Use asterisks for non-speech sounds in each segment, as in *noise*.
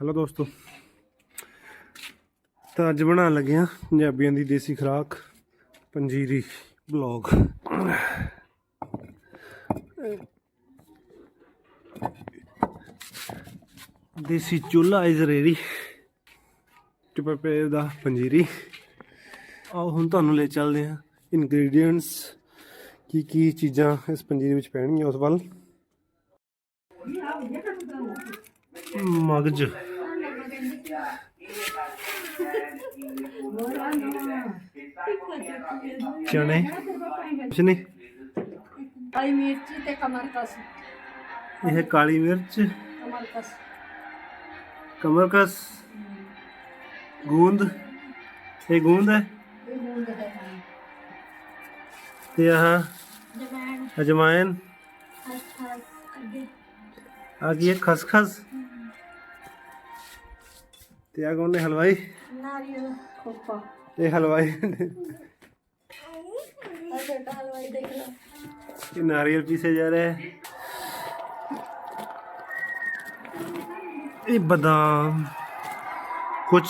Hello ਦੋਸਤੋ। ਤਾਂ ਅੱਜ ਬਣਾਉਣ ਲੱਗੇ ਆ ਪੰਜਾਬੀਆਂ ਦੀ ਦੇਸੀ ਖੁਰਾਕ, panjiri blog. Desi chulha is ready to ਦਾ ਪੰਜੀਰੀ। ਆਓ ਹੁਣ ਤੁਹਾਨੂੰ ਲੈ ਚੱਲਦੇ ਆ ਇਨਗਰੀਡੀਅੰਟਸ ਕੀ ਕੀ ਚੀਜ਼ਾਂ ਇਸ ਪੰਜੀਰੀ ਵਿੱਚ ਪੈਣਗੀਆਂ ਉਸ ਵੱਲ। ਮਗਜ। ਚਣੇ ਕੁਛ ਨਹੀਂ। ਕਾਲੀ ਮਿਰਚ ਤੇ ਕਮਰਕਸ ਇਹ ਕਾਲੀ ਮਿਰਚ। ਕਮਰਕਸ ਕਮਰਕਸ ਗੂੰਦ। ਇਹ ਗੂੰਦ ਹੈ? ਇਹ ਗੂੰਦ ਹੈ। ਤੇ ਆਹ ਅੱਗੇ। ਆ ਗਈ ਖਸਖਸ? ਤੇ ਆ ਕੌਣ ਨੇ ਹਲਵਾਈ? ਨਾਰੀਅਲ ਖੋਪਾ। ਇਹ ਹਲਵਾਈ। ਆ ਛੋਟਾ ਹਲਵਾਈ ਦੇਖ ਲਓ ਇਹ ਨਾਰੀਅਲ ਪੀਸੇ ਜਾ ਰਿਹਾ ਹੈ। ਇਹ ਬਾਦਾਮ ਕੁਝ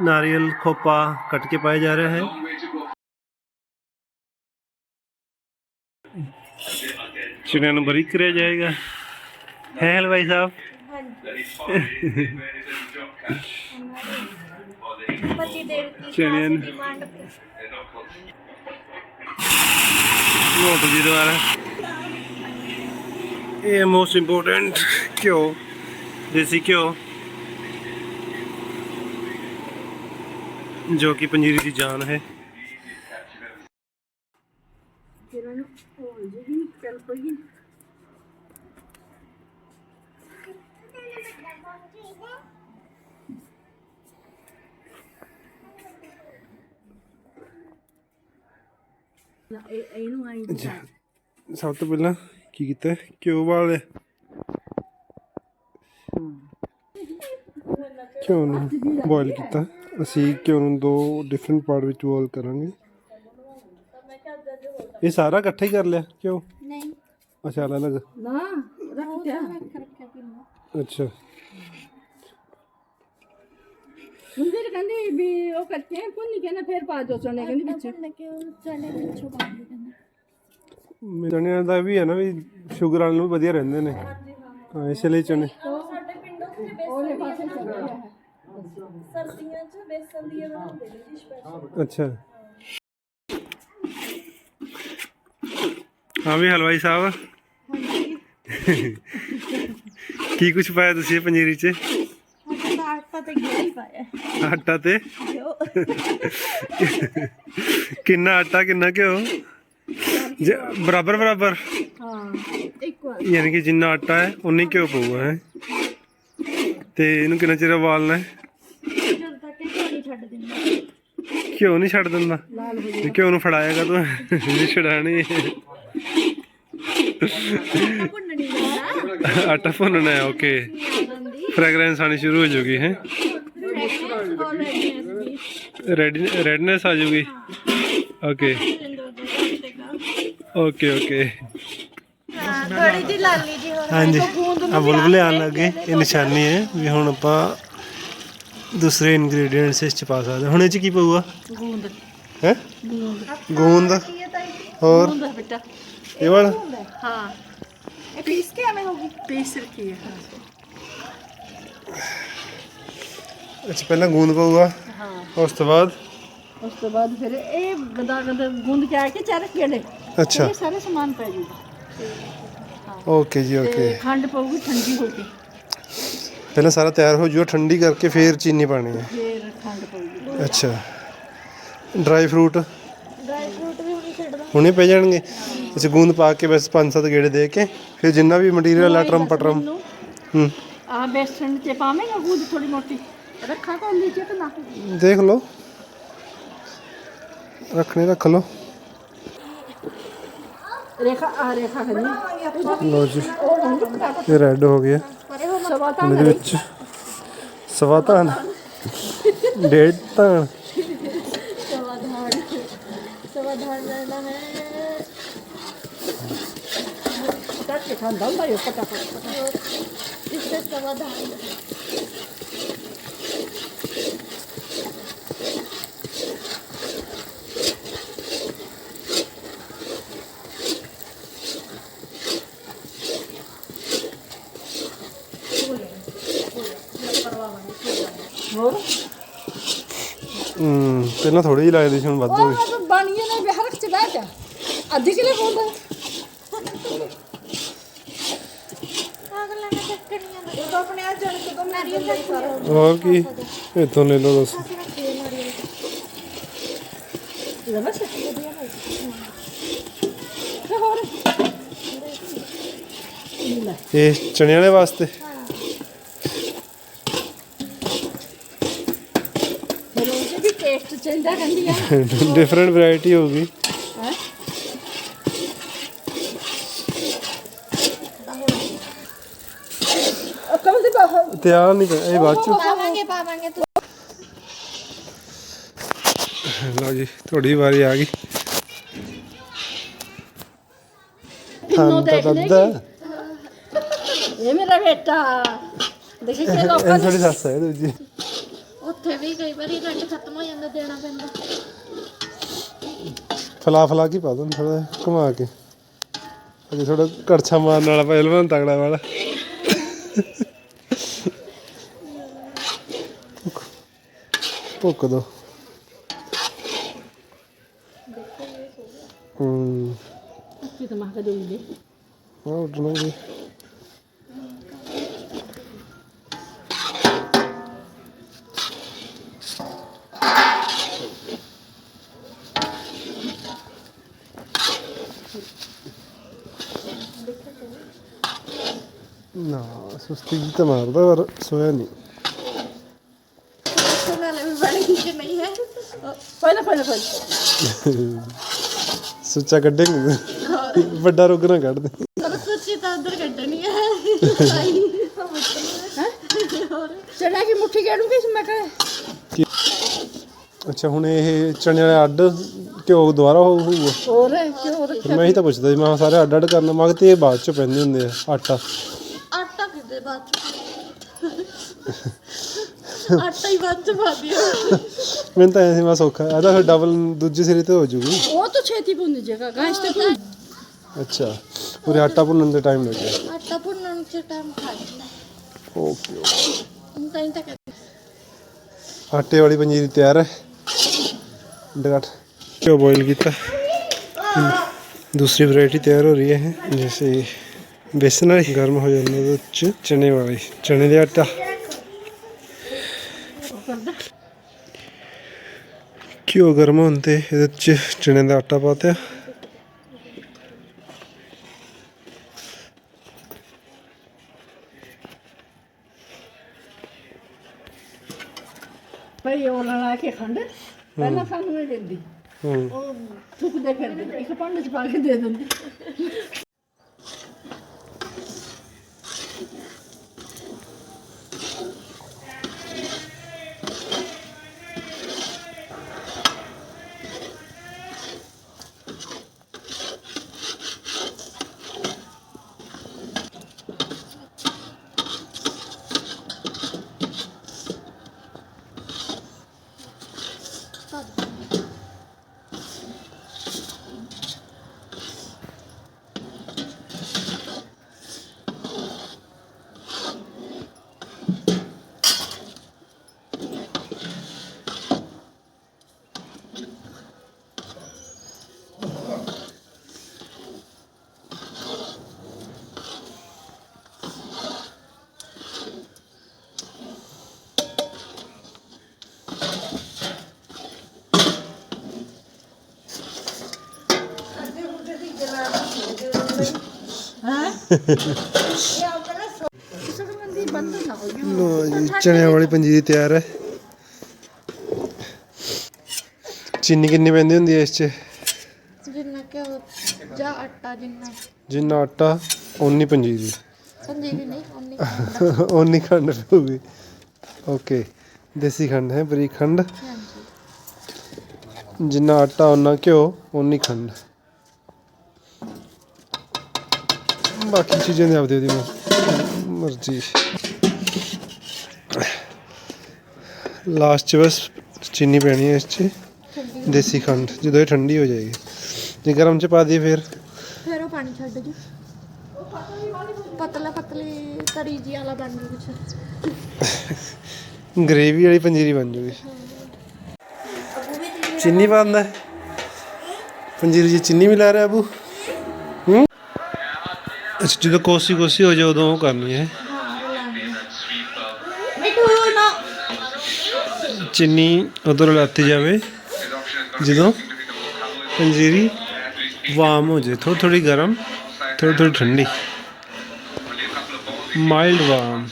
ਨਾਰੀਅਲ ਖੋਪਾ ਕੱਟ ਕੇ ਪਾਇਆ ਜਾ ਰਿਹਾ ਹੈ। ਚਿੜਿਆਂ ਨੂੰ ਬਰੀਕ ਕਰਿਆ ਜਾਏਗਾ। ਹੈ ਹਲਵਾਈ ਸਾਹਿਬ? ਕੀ *laughs* ਚਣਿਆਂ ਨੂੰ- ਨੋਟ ਜੀ ਦੁਆਰਾ। ਇਹ ਮੋਸਟ ਇੰਪੋਰਟੈਂਟ ਘਿਓ, ਦੇਸੀ ਘਿਓ। ਜੋ ਕਿ ਪੰਜੀਰੀ ਦੀ ਜਾਨ ਹੈ। ਫਿਰ ਹੋ ਜੀ ਚੱਲ ਪਈ ਇਹ ਇਹਨੂੰ ਆਈ ਸਭ ਤੋਂ ਪਹਿਲਾਂ ਕੀ ਕੀਤਾ? ਘਿਓ ਵਾਲੇ ਘਿਓ ਨੂੰ ਬੋਇਲ ਕੀਤਾ। ਅਸੀਂ ਘਿਓ ਨੂੰ ਦੋ ਡਿਫਰੈਂਟ ਪਾਰਟ ਵਿੱਚ ਬੋਇਲ ਕਰਾਂਗੇ। ਇਹ ਸਾਰਾ ਇਕੱਠਾ ਹੀ ਕਰ ਲਿਆ ਘਿਓ? ਨਹੀਂ। ਅੱਛਾ ਅਲੱਗ ਅਲੱਗ ਨਾ ਰੱਖ ਦਿਆ ਅੱਛਾ। ਮੁੰਡੇ ਕਹਿੰਦੇ ਵੀ ਉਹ ਕੱਚੇ ਆ ਪੁੰਨੀ ਕਹਿੰਦਾ ਫਿਰ ਪਾ ਦੋ ਚਣੇ ਕਹਿੰਦੀ ਵਿੱਚ। ਚਣਿਆਂ ਦਾ ਵੀ ਹੈ ਨਾ ਵੀ ਸ਼ੂਗਰ ਵਾਲੇ ਨੂੰ ਵੀ ਵਧੀਆ ਰਹਿੰਦੇ ਨੇ। ਹਾਂ ਇਸ ਲਈ ਚਣੇ ਉਹਦੇ ਪਾਸੇ ਚੱਲ ਰਿਹਾ ਹੈ ਸਰਦੀਆਂ 'ਚ ਬੇਸਨ ਦੀ ਬਣਾਉਂਦੇ ਨੇ ਜੀ ਸਪੈਸ਼ਲ ਅੱਛਾ। ਹਾਂ ਵੀ ਹਲਵਾਈ ਸਾਹਿਬ। ਕੀ ਕੁਝ ਪਾਇਆ ਤੁਸੀਂ ਇਹ ਪੰਜੀਰੀ 'ਚ? ਆਟਾ ਤੇ ਘੀ ਪਾਇਆ। ਆਟਾ ਤੇ? ਕਿੰਨਾ ਆਟਾ ਕਿੰਨਾ ਘਿਓ? ਜ- ਬਰਾਬਰ ਬਰਾਬਰ? ਹਾਂ ਇੱਕ ਵਾਰ। ਯਾਨੀ ਕਿ ਜਿੰਨਾ ਆਟਾ ਹੈ ਉਨੀ ਘਿਓ ਪਊਗਾ ਹੈ? ਤੇ ਇਹਨੂੰ ਕਿੰਨਾ ਚਿਰ ਉਬਾਲਣਾ ਹੈ? ਜਦ ਤੱਕ ਇਹ ਪਾਣੀ ਛੱਡ ਦਿੰਦਾ। ਘਿਓ ਨਹੀਂ ਛੱਡ ਦਿੰਦਾ? ਲਾਲ ਹੋ ਤੇ ਘਿਓ ਨੂੰ ਫੜਾਏਗਾ ਤੂੰ? ਨਹੀਂ ਛਡਾਣੀ। ਭੁੰਨਣੀ ਆਟਾ ਭੁੰਨਣਾ ਹੈ ਓਕੇ। ਫ੍ਰੈਗਰੈਂਸ ਆਣੀ ਸ਼ੁਰੂ ਹੋ ਜਾਊਗੀ ਹੈ? ਰੈਡ ਰੈਡਨੈਸ ਆ ਜਾਊਗੀ ਓਕੇ ਓਕੇ ਓਕੇ ਥੋੜੀ ਜਿਹੀ ਲਾਲੀ ਜੀ ਹੋਰ ਹਾਂਜੀ। ਆ ਬੁਲਬੁਲੇ ਆਣ ਲੱਗੇ ਇਹ ਨਿਸ਼ਾਨੀ ਹੈ ਵੀ ਹੁਣ ਆਪਾਂ ਦੂਸਰੇ ਇਨਗਰੀਡੀਅੰਟਸ ਇਸ ਚ ਪਾ ਸਕਦੇ। ਹੁਣ ਇਹ ਚ ਕੀ ਪਊਗਾ? ਗੂੰਦ ਹੈ? ਗੂੰਦ ਹੋਰ? ਗੂੰਦ ਬੇਟਾ। ਇਹ ਵਾਲਾ? ਹਾਂ। ਇਹ ਪੀਸ ਕੇ ਐਵੇਂ ਹੋਗੀ ਪੀਸ ਰੱਖੀ ਹੈ। ਅੱਛਾ ਪਹਿਲਾਂ ਗੂੰਦ ਪਊਗਾ? ਹਾਂ। ਉਸ ਤੋਂ ਬਾਅਦ? ਉਸ ਤੋਂ ਬਾਅਦ ਫਿਰ ਇਹ ਗਦਾ ਗਦਾ ਗੂੰਦ ਕੇ ਆ ਕੇ ਚਾਰ ਕਿਹੜੇ ਅੱਛਾ। ਇਹ ਸਾਰੇ ਸਮਾਨ ਪੈ ਜੂਗਾ ਓਕੇ ਜੀ ਓਕੇ। ਤੇ ਖੰਡ ਪਊਗੀ ਠੰਡੀ ਹੋ ਕੇ। ਪਹਿਲਾਂ ਸਾਰਾ ਤਿਆਰ ਹੋ ਜੂਗਾ ਠੰਡੀ ਕਰਕੇ ਫੇਰ ਚੀਨੀ ਪਾਣੀ ਹੈ। ਫਿਰ ਖੰਡ ਪਊਗੀ। ਅੱਛਾ। Dry fruit? ਡਰਾਈ ਫਰੂਟ ਵੀ ਹੁਣੀ ਛੱਡਦਾ ਹੁਣੇ ਪੈ ਜਾਣਗੇ? ਅੱਛਾ ਗੂੰਦ ਪਾ ਕੇ ਬਸ ਪੰਜ ਸੱਤ ਗੇੜੇ ਦੇ ਕੇ ਫਿਰ ਜਿੰਨਾ ਵੀ ਮਟੀਰੀਅਲ ਅਟਰਮ ਪਟਰਮ ਮੈਨੂੰ ਹੂੰ। ਆ ਬੇਸਣ ਚ ਪਾਵੇਂਗਾ ਗੂੰਦ ਥੋੜੀ ਮੋਟੀ? ਰੱਖਾ ਕੋ ਨੀਚੇ ਤੇ ਨਾ? ਦੇਖ ਲਓ। ਰੱਖਣੇ ਰੱਖ ਲਓ। ਰੇਖਾ ਆ ਰੇਖਾ ਕਰਨੀ ਲਓ ਜੀ ਇਹ ਰੈੱਡ ਹੋ ਗਿਆ ਸਵਾ ਤਾਂ ਇਹਦੇ ਵਿੱਚ ਸਵਾ ਧਾਨ ਡੇਢ ਧਾਨ। 이렇게 다 난다 옆에다 있었어 맞아 ਹੋਰ ਹੂੰ ਤੈਨਾਂ ਥੋੜੀ ਜਿਹੀ ਲੱਗਦੀ ਸੀ ਹੁਣ ਵਾਧੂ ਉਹ ਬਣ ਗਿਆ ਨਾ ਵੀ ਹਰ ਇੱਕ ਚ ਬਹਿ ਗਿਆ ਅੱਧੀ ਕਿਲੇ ਪਾਉਂਦਾ ਉਹ ਆਪਣੇ ਆ ਜਣ ਕੇ ਤੋਂ ਨਾਰੀਅਲ ਦਾ ਸਾਰਾ। ਹੋਰ ਕੀ? ਇੱਥੋਂ ਲੈ ਲਓ ਦੱਸ ਲੈ ਬਸ ਤੇ ਹੋਰ? ਲੈ ਇਹ ਚਣਿਆਂ ਦੇ ਵਾਸਤੇ? ਉਹਦੇ ਵੀ ਟੇਸਟ ਚਾਹੀਦਾ ਕਹਿੰਦੀ ਆ ਡਿਫਰੈਂਟ ਵੈਰਾਈਟੀ ਹੋਊਗੀ ਹੈ ਕਮਲ ਦੀ ਬਾਹਰ ਤੇ ਆ ਨਹੀਂ ਇਹ ਬਾਅਦ ਚ। ਪਾਵਾਂਗੇ ਪਾਵਾਂਗੇ ਤੂੰ ਲਓ ਜੀ ਤੁਹਾਡੀ ਵਾਰੀ ਆ ਗਈ। ਤਾਂ ਇਹ ਮੇਰਾ ਬੇਟਾ। ਦੇਖੀ ਕਿ ਲੋਕਾਂ ਇਹ ਸੱਸ ਹੈ ਦੂਜੀ। ਉੱਥੇ ਵੀ ਕਈ ਵਾਰੀ ਨੈਟ ਖਤਮ ਹੋ ਜਾਂਦਾ ਦੇਣਾ ਪੈਂਦਾ। ਫਲਾ ਫਲਾ ਕੇ ਪਾ ਦੋ ਥੋੜਾ ਘੁਮਾ ਕੇ। ਅਜੇ ਥੋੜਾ ਕੜਛਾ ਮਾਰਨ ਵਾਲਾ ਪਹਿਲਵਾਨ ਤਗੜਾ ਵਾਲਾ। ਭੁੱਕ ਦੋ ਹੂੰ ਕੀ ਤਾਂ ਮਾਹ ਦੇਉਂਗੇ ਆ ਉੱਡਣਾ ਜੀ ਨਾ ਸੁਸਤੀ ਜੀ ਤਾਂ ਮਾਰਦਾ ਪਰ ਸੋਇਆ ਨਹੀਂ ਉੱਥੇ ਨਾਲੇ ਵੀ ਨਹੀਂ ਹੈ। ਪਹਿਲਾਂ ਪਹਿਲਾਂ ਪਹਿਲਾਂ ਸੁੱਚਾ ਕੱਢੇਂਗੇ ਵੱਡਾ ਰੁੱਗ ਨਾ ਕੱਢ ਦੇ। ਪਰ ਸੱਚੀ ਤਾਂ ਅੰਦਰ ਕੱਢਣੀ ਹੈ। ਆਈ ਹੋਰ ਚੜਾ ਕੇ ਮੁੱਠੀ ਗੇੜੂਗੀ ਇਸ ਮੈਂ ਕਹੇ ਅੱਛਾ ਹੁਣ ਇਹ ਚਣੇ ਵਾਲੇ ਅੱਡ ਘਿਓ ਦੁਬਾਰਾ ਹੋ ਹੋਊਗਾ। ਹੋਰ ਕਿਉਂ ਫਿਰ ਮੈਂ ਇਹੀ ਤਾਂ ਪੁੱਛਦਾ ਸੀ ਮੈਂ ਕਿਹਾ ਸਾਰੇ ਅੱਡ ਅੱਡ ਕਰਨਾ। ਮੈਂ ਕਿਹਾ ਤੇ ਇਹ ਬਾਅਦ ਚ ਪੈਂਦੇ ਹੁੰਦੇ ਆ ਆਟਾ। ਆਟਾ ਕਿਤੇ ਬਾਅਦ ਚ? ਆਟਾ ਹੀ ਵੱਧ ਪਾ ਦਿਓ। ਮੈਨੂੰ ਤਾਂ ਐਸੀ ਮਾ ਸੌਖਾ। ਆ ਫਿਰ ਡਬਲ ਦੂਜੇ ਸਿਰੇ ਤੇ ਹੋ ਜੂਗੀ ਉਹ ਤਾਂ ਛੇਤੀ ਭੁੰਨ ਜਾਏਗਾ। ਗਾਇਸ ਤੇ ਭੁੰਨ। ਅੱਛਾ। ਪੂਰੇ ਆਟਾ ਭੁੰਨਣ ਦੇ ਟਾਈਮ ਲੱਗਿਆ ਆਟਾ ਭੁੰਨਣ ਚ ਟਾਈਮ ਖਾ ਜਾਂਦਾ। ਓਕੇ ਹੁਣ ਤਾਂ ਇੰਤਾ ਕਰ ਆਟੇ ਵਾਲੀ ਪੰਜੀਰੀ ਤਿਆਰ ਹੈ। ਡਗਟ ਕਿਉਂ ਬੋਇਲ ਕੀਤਾ। ਦੂਸਰੀ ਵੈਰਾਈਟੀ ਤਿਆਰ ਹੋ ਰਹੀ ਹੈ ਜਿਵੇਂ ਬੇਸਨ ਵਾਲੀ। ਗਰਮ ਹੋ ਜਾਂਦਾ ਉਹਦੇ ਚਨੇ ਵਾਲੀ। ਚਨੇ ਦੇ ਆਟਾ। ਘਿਓ ਗਰਮ ਹੋਣ ਤੇ? ਇਹਦੇ ਚ ਚਨੇ ਦਾ ਆਟਾ ਪਾਤਿਆ ਭਈ ਉਹ ਲੜਾ ਕੇ ਖੰਡ ਪਹਿਲਾਂ ਸਾਨੂੰ ਇਹ ਦਿੰਦੀ। ਹੂੰ। ਉਹ ਥੁੱਕਦੇ ਫਿਰਦੇ ਇੱਕ ਭਾਂਡੇ ਚ ਪਾ ਕੇ ਦੇ ਦਿੰਦੀ। ਲੋ ਜੀ ਚਨਿਆਂ ਵਾਲੀ ਪੰਜੀਰੀ ਤਿਆਰ ਹੈ। ਚੀਨੀ ਕਿੰਨੀ ਪੈਂਦੀ ਹੁੰਦੀ ਹੈ ਇਸ ਚ? ਜਿੰਨਾ ਕਿ ਉਹ ਜਾਂ ਆਟਾ ਜਿੰਨਾ। ਜਿੰਨਾ ਆਟਾ ਓਨੀ ਪੰਜੀਰੀ। ਸੰਜੀਵੀ ਨਹੀਂ *laughs* ਓਨੀ ਖੰਡ ਪਊਗੀ। ਓਕੇ ਦੇਸੀ ਖੰਡ ਹੈ ਬਰੀਕ ਖੰਡ। ਜਿੰਨਾ ਆਟਾ ਓਨਾ ਘਿਓ ਓਨੀ ਖੰਡ। ਬਾਕੀ ਚੀਜ਼ਾਂ ਦੀ ਆਪਦੀ ਮਰ- ਮਰਜ਼ੀ ਲਾਸਟ ਚ ਬਸ ਚੀਨੀ ਪੈਣੀ ਹੈ ਇਸ ਚ ਦੇਸੀ ਖੰਡ ਜਦੋਂ ਇਹ ਠੰਡੀ ਹੋ ਜਾਏਗੀ ਜੇ ਗਰਮ ਚ ਪਾ ਦਈਏ ਫਿਰ ਫਿਰ ਉਹ ਪਾਣੀ ਛੱਡ ਜੂ ਪਤਲਾ ਪਤਲੀ ਤਰੀ ਜੀ ਵਾਲਾ ਬਣ ਜੂ ਕੁਛ ਗ੍ਰੇਵੀ ਵਾਲੀ ਪੰਜੀਰੀ ਬਣ ਜੂਗੀ ਚੀਨੀ ਪਾਉਂਦਾ? ਪੰਜੀਰੀ ਜੀ ਚੀਨੀ ਮਿਲਾ ਰਿਹਾ ਅਬੂ ਅੱਛਾ, ਜਦੋਂ ਕੋਸੀ ਕੋਸੀ ਹੋ ਜਾ ਉਦੋਂ ਉਹ ਕਰਨੀ ਹੈ। ਬਿੱਟੂ ਨਾ ਚਿੰਨੀ ਉਧਰ ਲੱਤ ਜਾਵੇ। ਜਦੋਂ ਪੰਜੀਰੀ ਵਾਰਮ ਹੋ ਜਾਏ ਥੋੜੀ ਥੋੜੀ ਗਰਮ ਥੋੜੀ ਥੋੜੀ ਠੰਡੀ। ਮਾਈਲਡ ਵਾਰਮ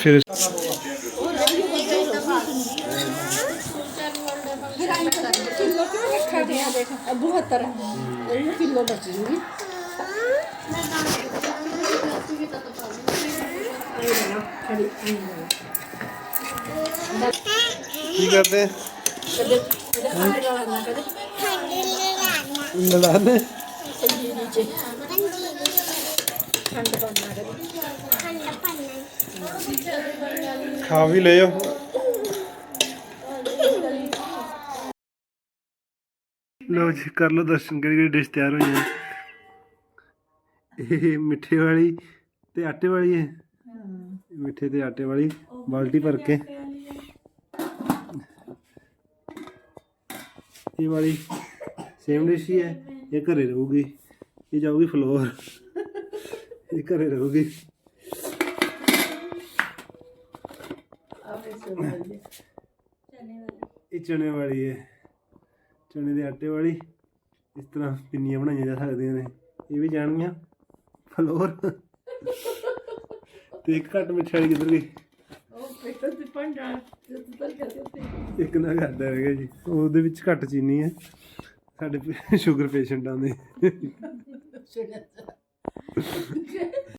ਫਿਰ ਕਿਲੋ ਰੱਖਿਆ ਦੇਖ 72 ਇਹ ਕਿਲੋ ਬਚ ਜੂਗੀ ਕੀ ਕਰਦੇ? ਲੜਾਨੇ ਖਾ ਵੀ ਲਿਓ ਲੋ ਜੀ, ਕਰ ਲੋ ਦਰਸ਼ਨ ਕਿਹੜੀ ਕਿਹੜੀ ਡਿਸ਼ ਤਿਆਰ ਹੋਈ ਹੈ ਇਹ ਮਿੱਠੇ ਵਾਲੀ ਤੇ ਆਟੇ ਵਾਲੀ ਹੈ। ਮਿੱਠੇ ਤੇ ਆਟੇ ਵਾਲੀ ਬਾਲਟੀ ਭਰ ਕੇ। ਇਹ ਵਾਲੀ ਸੇਮ ਡਿਸ਼ ਹੀ ਹੈ। ਇਹ ਘਰੇ ਰਹੂਗੀ। ਇਹ ਜਾਊਗੀ ਫਲੋਰ ਇਹ ਘਰੇ ਰਹੂਗੀ। ਇਹ ਚਨੇ ਵਾਲੀ ਹੈ। ਚਨੇ ਦੇ ਆਟੇ ਵਾਲੀ। ਇਸ ਤਰ੍ਹਾਂ ਪਿੰਨੀਆਂ ਬਣਾਈਆਂ ਜਾ ਸਕਦੀਆਂ ਨੇ। ਇਹ ਵੀ ਜਾਣਗੀਆਂ। ਫਲੋਰ ਤੇ ਇੱਕ ਘੱਟ ਮਿੱਠੀ ਵਾਲੀ ਕਿੱਧਰ ਗਈ? ਇੱਕ ਨਾ ਕਰਦਾ ਹੈਗਾ ਜੀ। ਉਹਦੇ ਵਿੱਚ ਘੱਟ ਚੀਨੀ ਹੈ। ਸਾਡੇ ਸ਼ੂਗਰ ਪੇਸ਼ੈਂਟਾਂ ਦੇ। *laughs* *laughs*